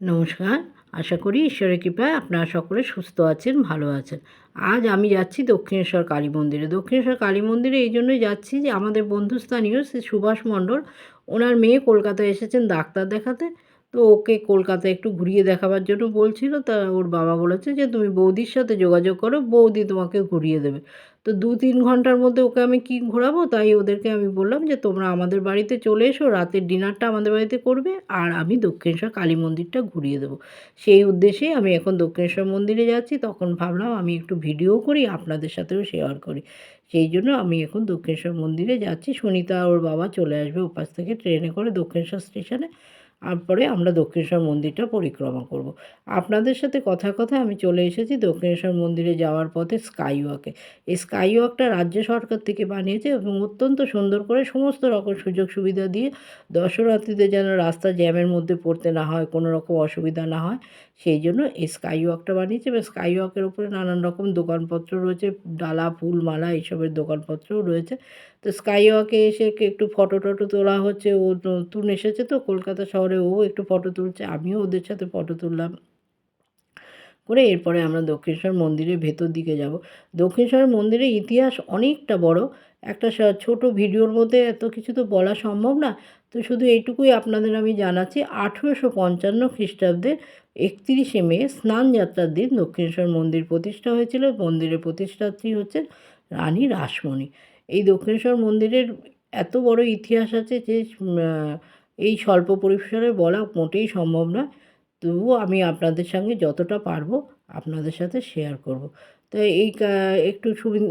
নমস্কার। আশা করি ঈশ্বরের কৃপায় আপনারা সকলে সুস্থ আছেন, ভালো আছেন। আজ আমি যাচ্ছি দক্ষিণেশ্বর কালী মন্দিরে। দক্ষিণেশ্বর কালী মন্দিরে এই জন্যই যাচ্ছি যে আমাদের বন্ধুস্থানীয় শ্রী সুভাষ মণ্ডল, ওনার মেয়ে কলকাতায় এসেছেন ডাক্তার দেখাতে। তো ওকে কলকাতায় একটু ঘুরিয়ে দেখাবার জন্য বলছিল। তা ওর বাবা বলেছে যে, তুমি বৌদির সাথে যোগাযোগ করো, বৌদি তোমাকে ঘুরিয়ে দেবে। তো দু তিন ঘণ্টার মধ্যে ওকে আমি কি ঘোরাবো? তাই ওদেরকে আমি বললাম যে, তোমরা আমাদের বাড়িতে চলে এসো, রাতের ডিনারটা আমাদের বাড়িতে করবে, আর আমি দক্ষিণেশ্বর কালী মন্দিরটা ঘুরিয়ে দেবো। সেই উদ্দেশ্যে আমি এখন দক্ষিণেশ্বর মন্দিরে যাচ্ছি। তখন ভাবলাম আমি একটু ভিডিও করি, আপনাদের সাথেও শেয়ার করি। সেই জন্য আমি এখন দক্ষিণেশ্বর মন্দিরে যাচ্ছি। সুনিতা ওর বাবা চলে আসবে ওপাশ থেকে ট্রেনে করে দক্ষিণেশ্বর স্টেশনে। তারপরে আমরা দক্ষিণেশ্বর মন্দিরটা পরিক্রমা করব। আপনাদের সাথে কথা কথা আমি চলে এসেছি দক্ষিণেশ্বর মন্দিরে যাওয়ার পথে স্কাই ওয়াকে এই স্কাই ওয়াকটা রাজ্য সরকার থেকে বানিয়েছে এবং অত্যন্ত সুন্দর করে সমস্ত রকম সুযোগ সুবিধা দিয়ে দর্শনার্থীদের যেন রাস্তা জ্যামের মধ্যে পড়তে না হয়, কোনো রকম অসুবিধা না হয়, সেই জন্য এই স্কাই ওয়াকটা বানিয়েছে এবং স্কাই ওয়াকের উপরে নানান রকম দোকানপত্র রয়েছে, ডালা ফুল মালা এইসবের দোকানপত্রও রয়েছে তো স্কাই ওয়াকে এসে একটু ফটো টটো তোলা হচ্ছে, ও নতুন এসেছে তো কলকাতা শহরে, ও একটু ফটো তুলছে, আমিও ওদের সাথে ফটো তুললাম। করে এরপরে আমরা দক্ষিণেশ্বর মন্দিরের ভেতর দিকে যাব। দক্ষিণেশ্বর মন্দিরের ইতিহাস অনেকটা বড়, একটা ছোট ভিডিওর মধ্যে এত কিছু তো বলা সম্ভব না। তো শুধু এইটুকুই আপনাদের আমি জানাচ্ছি, আঠেরোশো পঞ্চান্ন খ্রিস্টাব্দে একত্রিশে মে স্নান যাত্রার দিন দক্ষিণেশ্বর মন্দির প্রতিষ্ঠা হয়েছিল। মন্দিরের প্রতিষ্ঠাত্রী হচ্ছেন রানী রাসমণি। এই দক্ষিণেশ্বর মন্দিরের এত বড় ইতিহাস আছে যে এই স্বল্প পরিসরে বলা মোটেই সম্ভব না তবুও আমি আপনাদের সঙ্গে যতটা পারব আপনাদের সাথে শেয়ার করব। তো এই একটু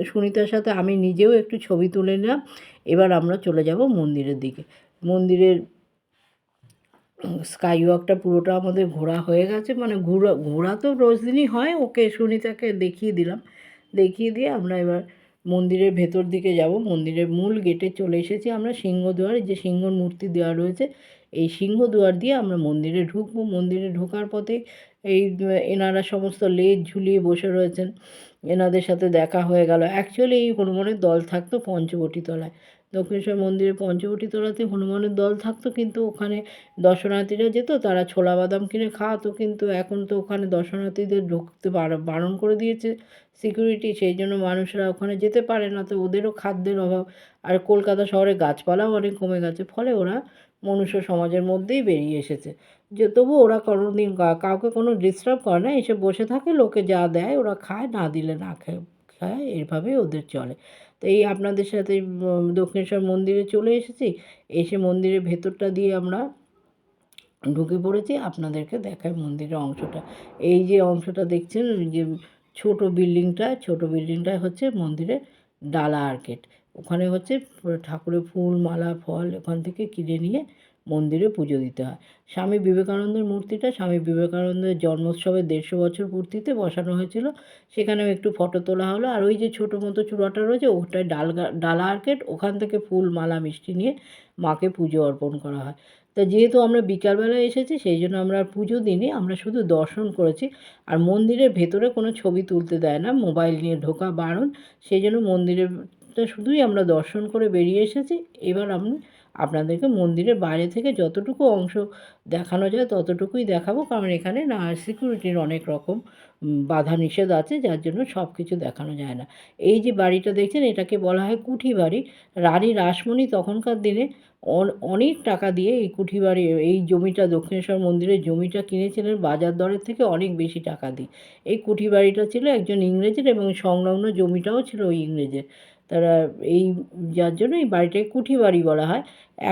সুনিতার সাথে আমি নিজেও একটু ছবি তুলে নিলাম। এবার আমরা চলে যাব মন্দিরের দিকে। মন্দিরের স্কাই ওয়াকটা পুরোটা আমাদের ঘোরা হয়ে গেছে। মানে ঘোরা ঘোরা তো রোজ দিনই হয়। ওকে, সুনিতাকে দেখিয়ে দিলাম। দেখিয়ে দিয়ে আমরা এবার মন্দিরের ভেতর দিকে যাব। মন্দিরের মূল গেটে চলে এসেছি আমরা সিংহদুয়ার। যে সিংহর মূর্তি দেওয়া রয়েছে, এই সিংহদুয়ার দিয়ে আমরা মন্দিরে ঢুকবো। মন্দিরে ঢোকার পথে এই, এনারা সমস্ত লেজ ঝুলিয়ে বসে রয়েছেন। এনাদের সাথে দেখা হয়ে গেল। অ্যাকচুয়ালি এই হনুমানের দল থাকতো পঞ্চবটি তলায় দক্ষিণেশ্বর মন্দিরে পঞ্চবটি তলাতে হনুমানের দল থাকতো, কিন্তু ওখানে দর্শনার্থীরা যেত, তারা ছোলা বাদাম কিনে খাওয়াতো, কিন্তু এখন তো ওখানে দর্শনার্থীদের ঢুকতে বারণ করে দিয়েছে। সিকিউরিটি সেই জন্য মানুষরা ওখানে যেতে পারে না। তো ওদেরও খাদ্যের অভাব। আর কলকাতা শহরে গাছপালাও অনেক কমে গেছে, ফলে ওরা মনুষ্য সমাজের মধ্যেই বেরিয়ে এসেছে। যে তবু ওরা কোনো দিন কাউকে কোনো ডিস্টার্ব করে না, এসে বসে থাকে, লোকে যা দেয় ওরা খায়, না দিলে না খায় খায় এইভাবেই ওদের চলে। তো এই আপনাদের সাথে দক্ষিণেশ্বর মন্দিরে চলে এসেছি। এসে মন্দিরের ভেতরটা দিয়ে আমরা ঢুকে পড়েছি। আপনাদেরকে দেখায় মন্দিরের অংশটা। এই যে অংশটা দেখছেন, যে ছোট বিল্ডিংটা ছোট বিল্ডিংটা হচ্ছে মন্দিরের ডালা আর্কেট ওখানে হচ্ছে ঠাকুরের ফুল, মালা, ফল ওখান থেকে কিনে নিয়ে মন্দিরে পুজো দিতে হয়। স্বামী বিবেকানন্দের মূর্তিটা, স্বামী বিবেকানন্দের জন্মোৎসবের দেড়শো বছর পূর্তিতে বসানো হয়েছিল। সেখানেও একটু ফটো তোলা হলো। আর ওই যে ছোটো মতো চূড়াটা রয়েছে ওটায় ডাল ডালা আর্কেট ওখান থেকে ফুল, মালা, মিষ্টি নিয়ে মাকে পুজো অর্পণ করা হয়। তা যেহেতু আমরা বিকালবেলায় এসেছি, সেই জন্য আমরা পুজো দিনে আমরা শুধু দর্শন করেছি। আর মন্দিরের ভেতরে কোনো ছবি তুলতে দেয় না, মোবাইল নিয়ে ঢোকা বারণ, সেই জন্য মন্দিরেরটা শুধুই আমরা দর্শন করে বেরিয়ে এসেছি। এবার আমি আপনাদেরকে মন্দিরের বাইরে থেকে যতটুকু অংশ দেখানো যায়, ততটুকুই দেখাবো, কারণ এখানে না সিকিউরিটির অনেক রকম। বাধা নিষেধ আছে, যার জন্য সব কিছু দেখানো যায় না। এই যে বাড়িটা দেখছেন, এটাকে বলা হয় কুঠি বাড়ি রানী রাসমণি তখনকার দিনে অনেক টাকা দিয়ে এই কুঠি বাড়ি এই জমিটা, দক্ষিণেশ্বর মন্দিরের জমিটা কিনেছিলেন, বাজার দরের থেকে অনেক বেশি টাকা দিয়ে। এই কুঠি বাড়িটা ছিল একজন ইংরেজের এবং সংলগ্ন জমিটাও ছিল ওই ইংরেজের। তারা এই, যার জন্য এই বাড়িটাকে কুঠি বাড়ি বলা হয়।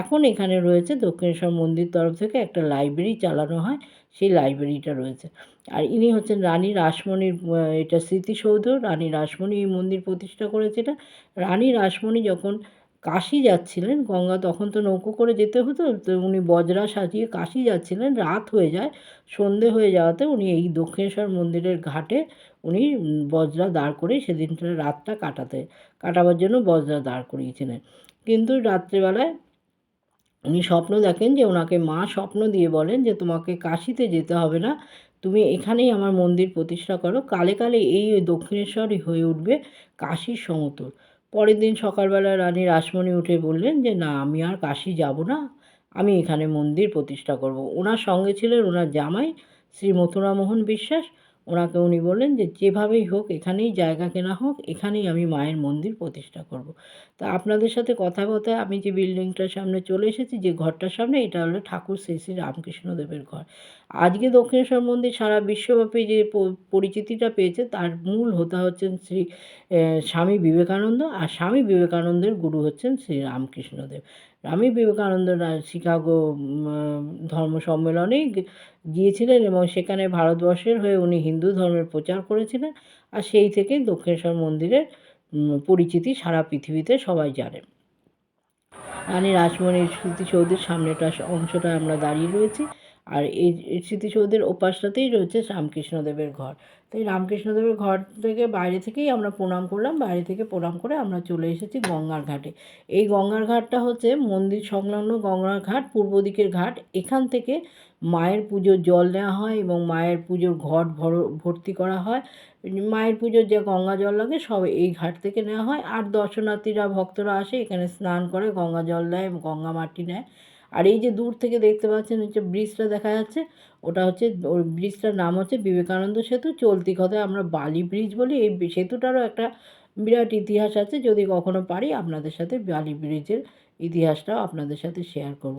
এখন এখানে রয়েছে দক্ষিণেশ্বর মন্দির তরফ থেকে একটা লাইব্রেরি চালানো হয়। সেই লাইব্রেরিটা রয়েছে। আর ইনি হচ্ছেন রানী রাসমণির এটা স্মৃতিসৌধ। রানী রাসমণি এই মন্দির প্রতিষ্ঠা করেছে এটা। রানী রাসমণি যখন কাশি যাচ্ছিলেন, গঙ্গা তখন তো নৌকো করে যেতে হতো, তো উনি বজরা সাজিয়ে কাশি যাচ্ছিলেন। রাত হয়ে যায়, সন্ধে হয়ে যাওয়াতে উনি এই দক্ষিণেশ্বর মন্দিরের ঘাটে উনি বজরা দাঁড় করে সেদিনটা রাতটা কাটাতে, কাটাবার জন্য বজরা দাঁড় করিয়েছিলেন। কিন্তু রাত্রেবেলায় উনি স্বপ্ন দেখেন যে ওনাকে মা স্বপ্ন দিয়ে বলেন যে তোমাকে কাশিতে যেতে হবে না। তুমি এখানেই আমার মন্দির প্রতিষ্ঠা করো। কালে কালে এই দক্ষিণেশ্বরই হয়ে উঠবে কাশীর সমতল। পরের দিন সকালবেলা রানী রাসমণি উঠে বললেন যে, না, আমি আর কাশি যাব না। আমি এখানে মন্দির প্রতিষ্ঠা করব। ওনার সঙ্গে ছিলেন ওনার জামাই শ্রী মথুরামোহন বিশ্বাস। ওনাকে উনি বললেন যে, যেভাবেই হোক, এখানেই জায়গা কেনা হোক, এখানেই আমি মায়ের মন্দির প্রতিষ্ঠা করব। তা আপনাদের সাথে কথা বলতে আমি যে বিল্ডিংটার সামনে চলে এসেছি, যে ঘরটার সামনে, এটা হলো ঠাকুর শ্রী শ্রী রামকৃষ্ণদেবের ঘর আজকে দক্ষিণেশ্বর মন্দির সারা বিশ্বব্যাপী যে পরিচিতিটা পেয়েছে, তার মূল হোতা হচ্ছেন শ্রী স্বামী বিবেকানন্দ, আর স্বামী বিবেকানন্দের গুরু হচ্ছেন শ্রী রামকৃষ্ণদেব স্বামী বিবেকানন্দ শিকাগো ধর্ম সম্মেলনে গিয়েছিলেন এবং সেখানে ভারতবর্ষের হয়ে উনি হিন্দু ধর্মের প্রচার করেছিলেন আর সেই থেকে দক্ষিণেশ্বর মন্দিরের পরিচিতি সারা পৃথিবীতে সবাই জানে। রানী রাসমণির স্মৃতিসৌধের সামনেটা অংশটা আমরা দাঁড়িয়ে রয়েছি। আর এই স্মৃতিসৌধের ওপাশটাতেই রয়েছে রামকৃষ্ণদেবের ঘর। তাই রামকৃষ্ণদেবের ঘর থেকে বাইরে থেকেই আমরা প্রণাম করলাম, বাইরে থেকে প্রণাম করে আমরা চলে এসেছি গঙ্গার ঘাটে। এই গঙ্গার ঘাটটা হচ্ছে মন্দির সংলগ্ন গঙ্গার ঘাট, পূর্ব দিকের ঘাট। এখান থেকে মায়ের পুজোর জল নেওয়া হয় এবং মায়ের পুজোর ঘট ভর- ভর্তি করা হয়। মায়ের পুজোর যে গঙ্গা জল লাগে সব এই ঘাট থেকে নেওয়া হয়। আর দর্শনার্থীরা, ভক্তরা আসে এখানে স্নান করে গঙ্গা জল নেয় গঙ্গা মাটি নেয়। আর এই যে দূর থেকে দেখতে পাচ্ছেন হচ্ছে ব্রিজটা দেখা যাচ্ছে, ওটা হচ্ছে ওই ব্রিজটার নাম হচ্ছে বিবেকানন্দ সেতু। চলতি কথায় আমরা বালি ব্রিজ বলি, এই সেতুটারও একটা বিরাট ইতিহাস আছে, যদি কখনো পারি আপনাদের সাথে বালি ব্রিজের ইতিহাসটাও আপনাদের সাথে শেয়ার করব।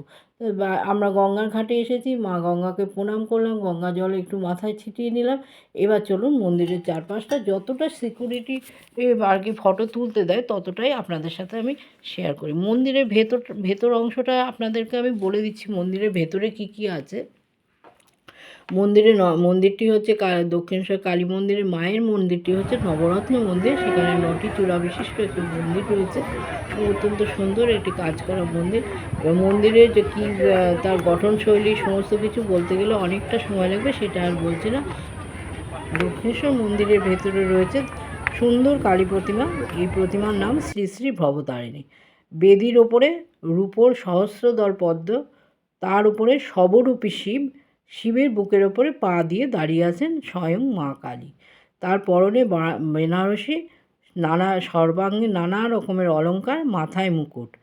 আমরা গঙ্গার ঘাটে এসেছি, মা গঙ্গাকে প্রণাম করলাম, গঙ্গা জল একটু মাথায় ছিটিয়ে নিলাম। এবার চলুন মন্দিরের চারপাশটা যতটা সিকিউরিটি আর কি ফটো তুলতে দেয়, ততটাই আপনাদের সাথে আমি শেয়ার করি। মন্দিরের ভেতর ভেতর অংশটা আপনাদেরকে আমি বলে দিচ্ছি, মন্দিরের ভেতরে কি কি আছে। মন্দিরে মন্দিরটি হচ্ছে দক্ষিণেশ্বর কালী মন্দিরের মায়ের মন্দিরটি হচ্ছে নবরত্ন মন্দির। সেখানে নটি চূড়া বিশিষ্ট একটি মন্দির রয়েছে। অত্যন্ত সুন্দর একটি কাজ করা মন্দির। এবং মন্দিরের যে কী তার গঠনশৈলী, সমস্ত কিছু বলতে গেলে অনেকটা সময় লাগবে, সেটা আর বলছি না। দক্ষিণেশ্বর মন্দিরের ভেতরে রয়েছে সুন্দর কালী প্রতিমা। এই প্রতিমার নাম শ্রী শ্রী ভবতারিণী। বেদির ওপরে রূপোর সহস্রদল পদ্ম, তার উপরে শবরূপী শিব শিবের বুকের ওপরে পা দিয়ে দাঁড়িয়ে আছেন স্বয়ং মা কালী। তার পরনে বেনারসি, নানা, সর্বাঙ্গে নানা রকমের অলঙ্কার মাথায় মুকুট।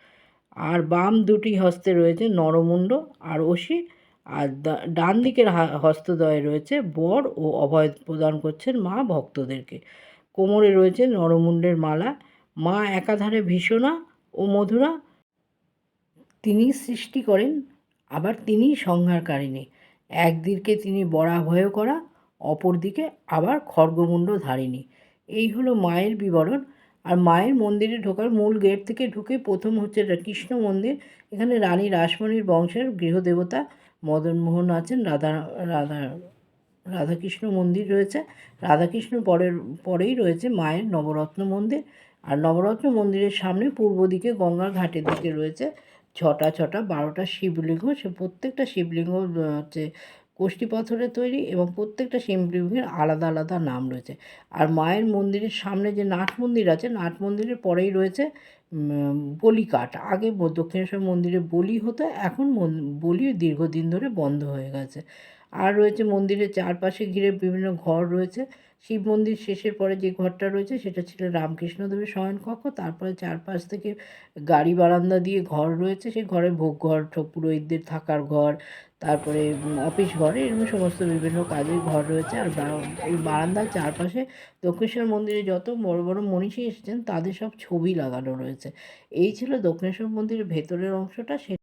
আর বাম দুটি হস্তে রয়েছে নরমুণ্ড, আর অসি আর ডান দিকের হা- হস্তদ্বয়ে রয়েছে বর ও অভয় প্রদান করছেন মা ভক্তদেরকে। কোমরে রয়েছে নরমুণ্ডের মালা। মা একাধারে ভীষণা ও মধুরা। তিনি সৃষ্টি করেন, আবার তিনি সংহারকারিণী। একদিকে তিনি বরাভয় করা, অপরদিকে আবার খড়গমুণ্ড ধারিণী। এই হলো মায়ের বিবরণ। আর মায়ের মন্দিরে ঢোকার মূল গেট থেকে ঢুকে প্রথম হচ্ছে কৃষ্ণ মন্দির। এখানে রানী রাসমণির বংশের গৃহদেবতা মদনমোহন আছেন, রাধা রাধা, রাধাকৃষ্ণ মন্দির রয়েছে। রাধাকৃষ্ণ পরের, পরেই রয়েছে মায়ের নবরত্ন মন্দির। আর নবরত্ন মন্দিরের সামনে পূর্ব দিকে গঙ্গার ঘাটের দিকে রয়েছে। ছটা ছটা, বারোটা শিবলিঙ্গ, সে প্রত্যেকটা শিবলিঙ্গ হচ্ছে কোষ্ঠী পাথরের তৈরি এবং প্রত্যেকটা শিবলিঙ্গের আলাদা আলাদা নাম রয়েছে। আর মায়ের মন্দিরের সামনে যে নাট মন্দির আছে, নাট মন্দিরের পরেই রয়েছে বলিকাঠ আগে দক্ষিণেশ্বর মন্দিরে বলি হতো, এখন বলি দীর্ঘদিন ধরে বন্ধ হয়ে গেছে। আর রয়েছে মন্দিরের চারপাশে ঘিরে বিভিন্ন ঘর রয়েছে। শিব মন্দির শেষের পরে যে ঘরটা রয়েছে সেটা ছিল রামকৃষ্ণদেবের শয়নকক্ষ। তারপরে চারপাশ থেকে গাড়ি বারান্দা দিয়ে ঘর রয়েছে। সেই ঘরে ভোগ ঘর পুরোহিতদের থাকার ঘর, তারপরে অফিস ঘরে, এরকম সমস্ত বিভিন্ন কাজের ঘর রয়েছে। আর ওই বারান্দার চারপাশে দক্ষিণেশ্বর মন্দিরে যত বড় বড় মনীষী এসেছেন, তাদের সব ছবি লাগানো রয়েছে। এই ছিল দক্ষিণেশ্বর মন্দিরের ভেতরের অংশটা। সে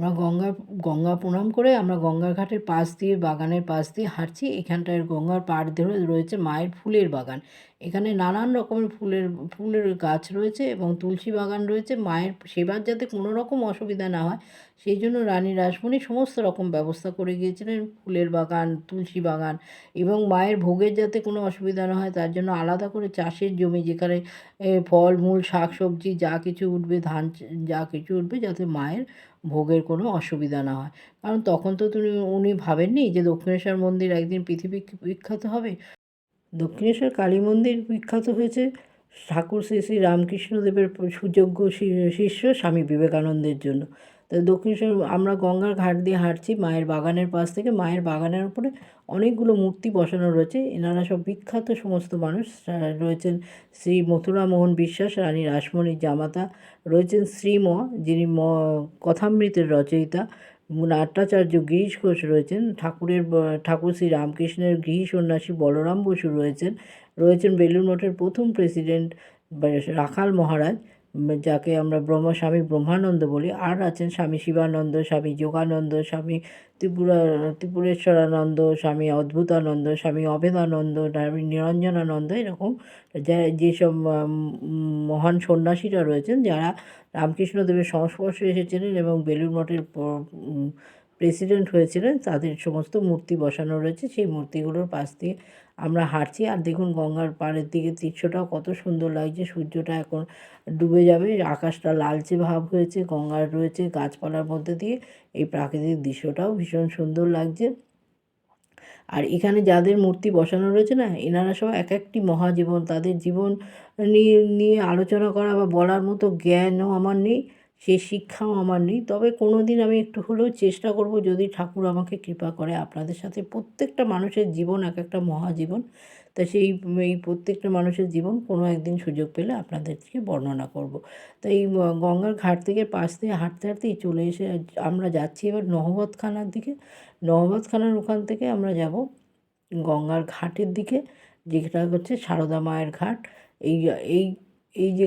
আমরা গঙ্গা গঙ্গা প্রণাম করে আমরা গঙ্গার ঘাটের পাশ দিয়ে, বাগানের পাশ দিয়ে হাঁটছি। এখানটায় গঙ্গার পাড় ধরে রয়েছে মায়ের ফুলের বাগান। এখানে নানান রকমের ফুলের ফুলের গাছ রয়েছে এবং তুলসী বাগান রয়েছে। মায়ের সেবার যাতে কোনো রকম অসুবিধা না হয়, সেই জন্য রানী রাসমণি সমস্ত রকম ব্যবস্থা করে গিয়েছিলেন। ফুলের বাগান, তুলসী বাগান এবং মায়ের ভোগের যাতে কোনো অসুবিধা না হয়, তার জন্য আলাদা করে চাষের জমি যেখানে ফল, মূল শাক সবজি যা কিছু উঠবে, ধান, যা কিছু উঠবে, যাতে মায়ের ভোগের কোনো অসুবিধা না হয়। কারণ তখন তো তুমি, উনি ভাবেননি যে দক্ষিণেশ্বর মন্দির একদিন পৃথিবী বিখ্যাত হবে? দক্ষিণেশ্বর কালী মন্দির বিখ্যাত হয়েছে ঠাকুর শ্রী শ্রী রামকৃষ্ণদেবের সুযোগ্য শিষ্য স্বামী বিবেকানন্দের জন্য। তো দক্ষিণেশ্বর আমরা গঙ্গার ঘাট দিয়ে হাঁটছি মায়ের বাগানের পাশ থেকে। মায়ের বাগানের উপরে অনেকগুলো মূর্তি বসানো রয়েছে। এনারা সব বিখ্যাত সমস্ত মানুষ। রয়েছেন শ্রী মথুরা মোহন বিশ্বাস, রানী রাসমণির জামাতা, রয়েছেন শ্রীম যিনি ম, কথামৃতের রচয়িতা। নাট্যাচার্য গিরিশ ঘোষ রয়েছেন। ঠাকুরের ঠাকুর শ্রী রামকৃষ্ণের গৃহী সন্ন্যাসী বলরাম বসু রয়েছেন। রয়েছেন বেলুড় মঠের প্রথম প্রেসিডেন্ট রাখাল মহারাজ। যাকে আমরা ব্রহ্ম, স্বামী ব্রহ্মানন্দ বলি। আর আছেন স্বামী শিবানন্দ, স্বামী যোগানন্দ, স্বামী ত্রিপুরা, ত্রিপুরেশ্বরানন্দ, স্বামী অদ্ভুতানন্দ, স্বামী অভেদানন্দ স্বামী নিরঞ্জনানন্দ, এরকম যা, যেসব মহান সন্ন্যাসীরা রয়েছেন, যারা রামকৃষ্ণদেবের সংস্পর্শে এসেছিলেন এবং বেলুর মঠের প্রেসিডেন্ট হয়েছিলেন, তাদের সমস্ত মূর্তি বসানো রয়েছে। সেই মূর্তিগুলোর পাশ দিয়ে আমরা হাঁটছি আর দেখুন গঙ্গার পাড়ের দিকে দৃশ্যটাও কত সুন্দর লাগছে। সূর্যটা এখন ডুবে যাবে, আকাশটা লালচে ভাব হয়েছে গঙ্গার রয়েছে গাছপালার মধ্যে দিয়ে। এই প্রাকৃতিক দৃশ্যটাও ভীষণ সুন্দর লাগছে। আর এখানে যাদের মূর্তি বসানো রয়েছে না, এনারা সব এক একটি মহাজীবন। তাদের জীবন নিয়ে নিয়ে আলোচনা করা বা বলার মতো জ্ঞানও আমার নেই। সে শিক্ষাও আমার নেই। তবে কোনো দিন আমি একটু হলেও চেষ্টা করব যদি ঠাকুর আমাকে কৃপা করে আপনাদের সাথে। প্রত্যেকটা মানুষের জীবন এক একটা মহাজীবন। তা সেই, এই প্রত্যেকটা মানুষের জীবন কোনো একদিন সুযোগ পেলে আপনাদেরকে বর্ণনা করব। তো এই গঙ্গার ঘাট থেকে পাশ দিয়ে হাঁটতে হাঁটতেই চলে এসে আমরা যাচ্ছি এবার নহবতখানার দিকে। নহবতখানার ওখান থেকে আমরা যাব গঙ্গার ঘাটের দিকে, যেটা হচ্ছে সারদা মায়ের ঘাট। এই এই এই যে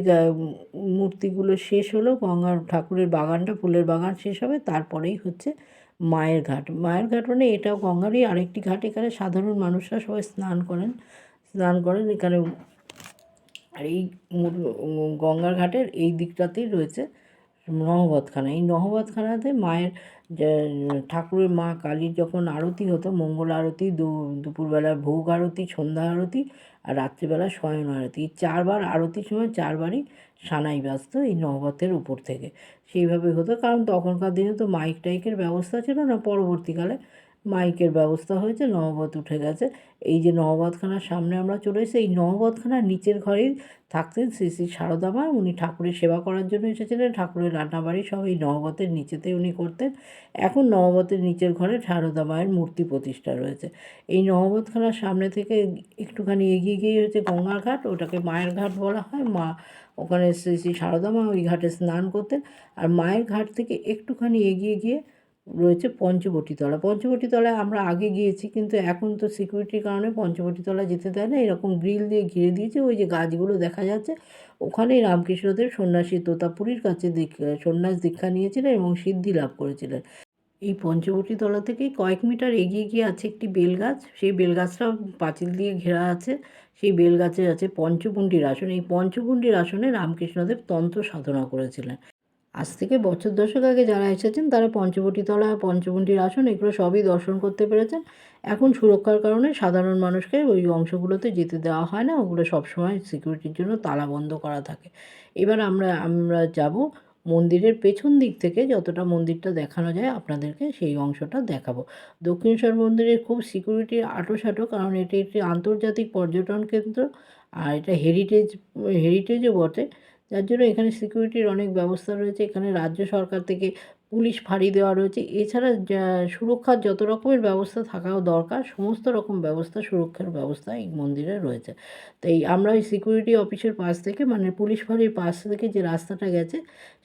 মূর্তিগুলো শেষ হলো, গঙ্গার ঠাকুরের বাগানটা, ফুলের বাগান শেষ হবে, তারপরেই হচ্ছে মায়ের ঘাট। মায়ের ঘাট মানে এটাও গঙ্গারই আরেকটি ঘাট, এখানে সাধারণ মানুষরা সবাই স্নান করেন স্নান করেন, এখানে আর এই গঙ্গার ঘাটের এই দিকটাতেই রয়েছে। নহবতখানা এই নহবতখানাতে মায়ের ঠাকুরের মা কালীর যখন আরতি হতো, মঙ্গল আরতি দুপুরবেলা ভোগ আরতি, সন্ধ্যা আরতি আর রাত্রিবেলা শয়ন আরতি চারবার আরতির সময় চারবারই সানাই বাজতো এই নহবতের উপর থেকে। সেইভাবে হতো, কারণ তখনকার দিনে তো মাইক টাইকের ব্যবস্থা ছিল না, পরবর্তীকালে মাইকের ব্যবস্থা হয়েছে, নহবত উঠে গেছে। এই যে নহবতখানার সামনে আমরা চলে এসেছি, এই নহবতখানার নিচের ঘরেই থাকতেন শ্রী শ্রী সারদা মা উনি ঠাকুরের সেবা করার জন্য এসেছিলেন, ঠাকুরের রান্নাবাড়ি সব এই নহবতের নিচেতে উনি করতেন। এখন নহবতের নিচের ঘরে সারদা মায়ের মূর্তি প্রতিষ্ঠা রয়েছে। এই নহবতখানার সামনে থেকে একটুখানি এগিয়ে গিয়ে হচ্ছে গঙ্গার ঘাট, ওটাকে মায়ের ঘাট বলা হয়। মা ওখানে শ্রী শ্রী সারদা মা ওই ঘাটে স্নান করতেন। আর মায়ের ঘাট থেকে একটুখানি এগিয়ে গিয়ে রয়েছে পঞ্চবটিতলা। পঞ্চবটিতলায় আমরা আগে গিয়েছি কিন্তু এখন তো সিকিউরিটির কারণে পঞ্চবটিতলা যেতে দেয় না। এরকম গ্রিল দিয়ে ঘিরে দিয়েছে। ওই যে গাছগুলো দেখা যাচ্ছে, ওখানেই রামকৃষ্ণদেব সন্ন্যাসী তোতাপুরীর কাছে দীক্ষা সন্ন্যাস দীক্ষা নিয়েছিলেন এবং সিদ্ধি লাভ করেছিলেন। এই পঞ্চবটিতলা থেকেই কয়েক মিটার এগিয়ে গিয়ে আছে একটি বেলগাছ। সেই বেলগাছটাও পাঁচিল দিয়ে ঘেরা আছে। সেই বেলগাছে আছে পঞ্চপুণ্ডির আসন। এই পঞ্চপুণ্ডির আসনে রামকৃষ্ণদেব তন্ত্র সাধনা করেছিলেন। আজ থেকে বছর দশক আগে যারা এসেছেন, তারা পঞ্চবটিতলা পঞ্চবটির আসন, এগুলো সবই দর্শন করতে পেরেছেন। এখন সুরক্ষার কারণে সাধারণ মানুষকে ওই অংশগুলোতে যেতে দেওয়া হয় না, ওগুলো সবসময় সিকিউরিটির জন্য তালা বন্ধ করা থাকে। এবার আমরা আমরা যাব মন্দিরের পেছন দিক থেকে, যতটা মন্দিরটা দেখানো যায়, আপনাদেরকে সেই অংশটা দেখাবো। দক্ষিণেশ্বর মন্দিরের খুব সিকিউরিটি আঁটোসাঁটো, কারণ এটি একটি আন্তর্জাতিক পর্যটন কেন্দ্র, আর এটা হেরিটেজ হেরিটেজও বটে। যার জন্য এখানে সিকিউরিটির অনেক ব্যবস্থা রয়েছে, এখানে রাজ্য সরকার থেকে পুলিশ ফাঁড়ি দেওয়া রয়েছে। এছাড়া সুরক্ষার যত রকমের ব্যবস্থা থাকাও দরকার, সমস্ত রকম ব্যবস্থা, সুরক্ষার ব্যবস্থা এই মন্দিরে রয়েছে। তাই আমরা ওই সিকিউরিটি অফিসের পাশ থেকে মানে পুলিশ ফাঁড়ির পাশ থেকে যে রাস্তাটা গেছে,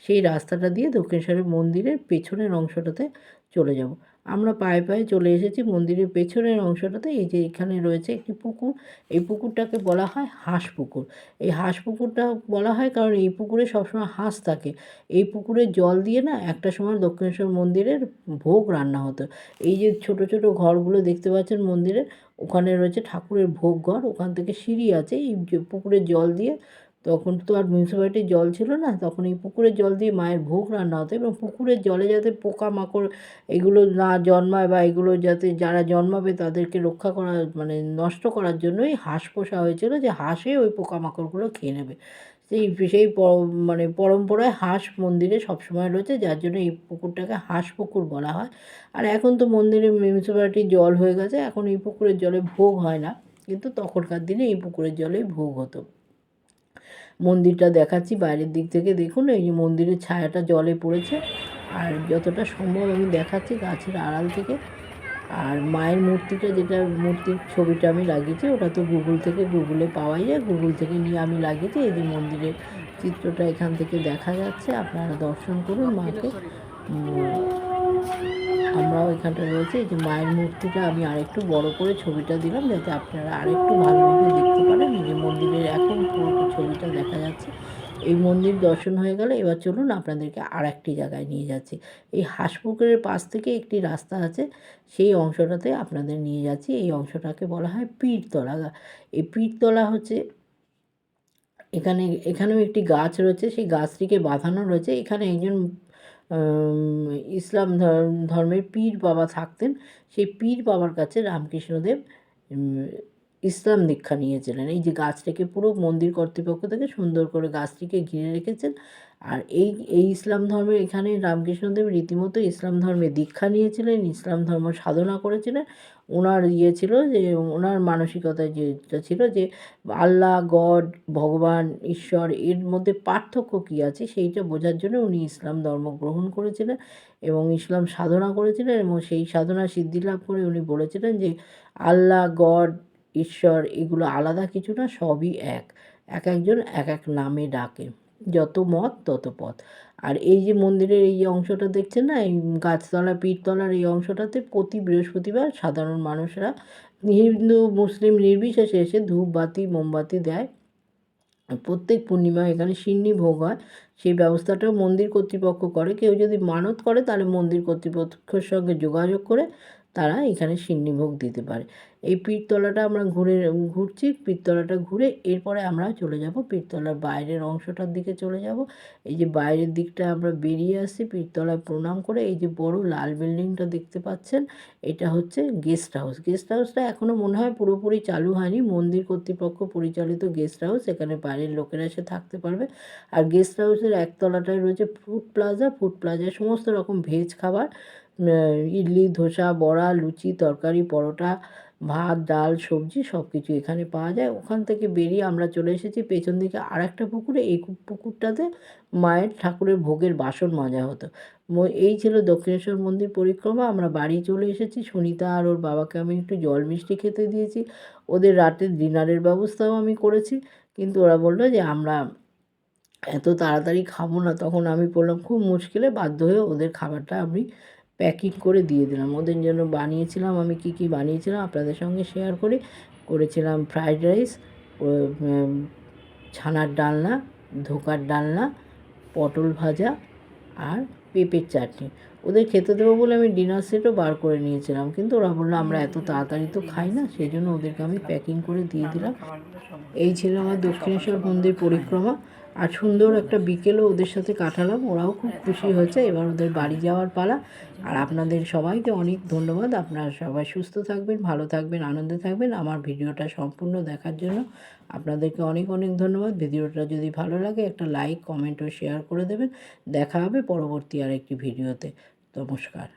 সেই রাস্তাটা দিয়ে দক্ষিণেশ্বরের মন্দিরের পেছনের অংশটাতে চলে যাব। আমরা পায়ে পায়ে চলে এসেছি মন্দিরের পেছনের অংশটাতে। এই যে এখানে রয়েছে একটি পুকুর। এই পুকুরটাকে বলা হয় হাঁস পুকুর। এই হাঁস পুকুরটা বলা হয় কারণ এই পুকুরে সবসময় হাঁস থাকে। এই পুকুরের জল দিয়ে না একটা সময় দক্ষিণেশ্বর মন্দিরের ভোগ রান্না হতো। এই যে ছোট ছোট ঘরগুলো দেখতে পাচ্ছেন মন্দিরে ওখানে রয়েছে ঠাকুরের ভোগ ঘর। ওখান থেকে সিঁড়ি আছে। এই পুকুরের জল দিয়ে তখন তো আর মিউনিসিপ্যালিটির জল ছিল না, তখন এই পুকুরের জল দিয়ে মায়ের ভোগ রান্না হতো এবং পুকুরের জলে যাতে পোকামাকড় এগুলো না জন্মায় বা এগুলো যাতে যারা জন্মাবে তাদেরকে রক্ষা করা মানে নষ্ট করার জন্যই হাঁস পোষা হয়েছিল যে হাঁসে ওই পোকামাকড়গুলো খেয়ে নেবে। সেই সেই মানে পরম্পরায় হাঁস মন্দিরে সবসময় রয়েছে, যার জন্য এই পুকুরটাকে হাঁস পুকুর বলা হয়। আর এখন তো মন্দিরে মিউনিসিপ্যালিটির জল হয়ে গেছে, এখন এই পুকুরের জলে ভোগ হয় না, কিন্তু তখনকার দিনে এই পুকুরের জলেই ভোগ হতো। মন্দিরটা দেখাচ্ছি বাইরের দিক থেকে। দেখুন, এই যে মন্দিরের ছায়াটা জলে পড়েছে। আর যতটা সম্ভব আমি দেখাচ্ছি গাছের আড়াল থেকে। আর মায়ের মূর্তিটা যেটা, মূর্তির ছবিটা আমি লাগিয়েছি, ওটা তো গুগল থেকে গুগলে পাওয়াই যায়। গুগল থেকে নিয়ে আমি লাগিয়েছি। এই যে মন্দিরের চিত্রটা এখান থেকে দেখা যাচ্ছে। আপনারা দর্শন করুন মাকে। আমরাও এখানটা রয়েছে। এই যে মায়ের মূর্তিটা আমি আরেকটু বড় করে ছবিটা দিলাম যাতে আপনারা আরেকটু ভালোভাবে দেখতে পারেন। এই যে মন্দিরের এখন পুরো ছবিটা দেখা যাচ্ছে। এই মন্দির দর্শন হয়ে গেলে এবার চলুন আপনাদেরকে আর একটি জায়গায় নিয়ে যাচ্ছি। এই হাঁসপুকুরের পাশ থেকে একটি রাস্তা আছে। সেই অংশটাতে আপনাদের নিয়ে যাচ্ছি। এই অংশটাকে বলা হয় পীরতলা। এই পীরতলা হচ্ছে এখানে, এখানেও একটি গাছ রয়েছে। সেই গাছটিকে বাঁধানো রয়েছে। এখানে একজন ইসলাম ধর্ম- ধর্মের পীর বাবা থাকতেন। সেই পীর বাবার কাছে রামকৃষ্ণদেব ইসলাম দীক্ষা নিয়েছিলেন। এই যে গাছটাকে পুরো মন্দির কর্তৃপক্ষ থেকে সুন্দর করে গাছটিকে ঘিরে রেখেছেন। আর এই এই ইসলাম ধর্মের এখানে রামকৃষ্ণদেব রীতিমতো ইসলাম ধর্মে দীক্ষা নিয়েছিলেন, ইসলাম ধর্ম সাধনা করেছিলেন। ওনার ইয়ে ছিল যে ওনার মানসিকতা যেটা ছিল যে, আল্লাহ, গড, ভগবান, ঈশ্বর, এর মধ্যে পার্থক্য কী আছে সেইটা বোঝার জন্য উনি ইসলাম ধর্ম গ্রহণ করেছিলেন এবং ইসলাম সাধনা করেছিলেন এবং সেই সাধনা সিদ্ধি লাভ করে উনি বলেছিলেন যে, আল্লাহ, গড, ঈশ্বর এগুলো আলাদা কিছু না, সবই এক। এক একজন এক এক নামে ডাকে। যত মত, তত পথ। আর এই যে মন্দিরের এই অংশটা দেখছেন না? এই গাছতলা পীরতলার এই অংশটাতে প্রতি বৃহস্পতিবার সাধারণ মানুষরা হিন্দু, মুসলিম নির্বিশেষে এসে ধূপ বাতি মোমবাতি দেয়। প্রত্যেক পূর্ণিমা এখানে সিন্নি ভোগ হয়। সেই ব্যবস্থাটাও মন্দির কর্তৃপক্ষ করে। কেউ যদি মানত করে, তাহলে মন্দির কর্তৃপক্ষের সঙ্গে যোগাযোগ করে তারা এখানে সিন্নিভোগ দিতে পারে। এই পীরতলাটা আমরা ঘুরে, ঘুরছি, পীরতলাটা ঘুরে এরপরে আমরা চলে যাব পীরতলার বাইরের অংশটার দিকে চলে যাব। এই যে বাইরের দিকটা আমরা বেরিয়ে আসছি পীরতলায় প্রণাম করে এই যে বড় লাল বিল্ডিংটা দেখতে পাচ্ছেন, এটা হচ্ছে গেস্ট হাউস। গেস্ট হাউসটা এখনও মনে হয় পুরোপুরি চালু হয়নি, মন্দির কর্তৃপক্ষ পরিচালিত গেস্ট হাউস, এখানে বাইরের লোকেরা এসে থাকতে পারবে। আর গেস্ট হাউসের একতলাটায় রয়েছে ফুড প্লাজা। ফুড প্লাজায় সমস্ত রকম ভেজ খাবার ইডলি, ধোসা, বড়া, লুচি, তরকারি, পরোটা, ভাত, ডাল, সবজি সব কিছু এখানে পাওয়া যায়। ওখান থেকে বেরিয়ে আমরা চলে এসেছি। পেছন দিকে আর একটা পুকুরে। এই পুকুরটাতে মায়ের ঠাকুরের ভোগের বাসন মাজা হতো। এই ছিল দক্ষিণেশ্বর মন্দির পরিক্রমা। আমরা বাড়ি চলে এসেছি। সুনিতা আর ওর বাবাকে আমি একটু জল মিষ্টি খেতে দিয়েছি। ওদের রাতের ডিনারের ব্যবস্থাও আমি করেছি। কিন্তু ওরা বলল যে, আমরা এত তাড়াতাড়ি খাব না। তখন আমি বললাম, খুব মুশকিলে বাধ্য হয়ে ওদের খাবারটা আমি প্যাকিং করে দিয়ে দিলাম। ওদের জন্য বানিয়েছিলাম, আমি কি কি বানিয়েছিলাম আপনাদের সঙ্গে শেয়ার করি। করেছিলাম ফ্রাইড রাইস ছানার ডালনা, ধোকার ডালনা, পটল ভাজা আর পেঁপের চাটনি। ওদের খেতে দেবো বলে আমি ডিনার সেটও বার করে নিয়েছিলাম, কিন্তু ওরা বলল, আমরা এত তাড়াতাড়ি তো খাই না সেই জন্য ওদেরকে আমি প্যাকিং করে দিয়ে দিলাম। এই ছিল আমার দক্ষিণেশ্বর মন্দির পরিক্রমা। আর সুন্দর একটা বিকেলও ওদের সাথে কাটালাম। ওরাও খুব খুশি হয়েছে। এবার ওদের বাড়ি যাওয়ার পালা। আর আপনাদের সবাইকে অনেক ধন্যবাদ। আপনারা সবাই সুস্থ থাকবেন, ভালো থাকবেন, আনন্দে থাকবেন। আমার ভিডিওটা সম্পূর্ণ দেখার জন্য আপনাদেরকে অনেক অনেক ধন্যবাদ। ভিডিওটা যদি ভালো লাগে, একটা লাইক, কমেন্ট ও শেয়ার করে দেবেন। দেখা হবে পরবর্তী আর একটি ভিডিওতে। নমস্কার।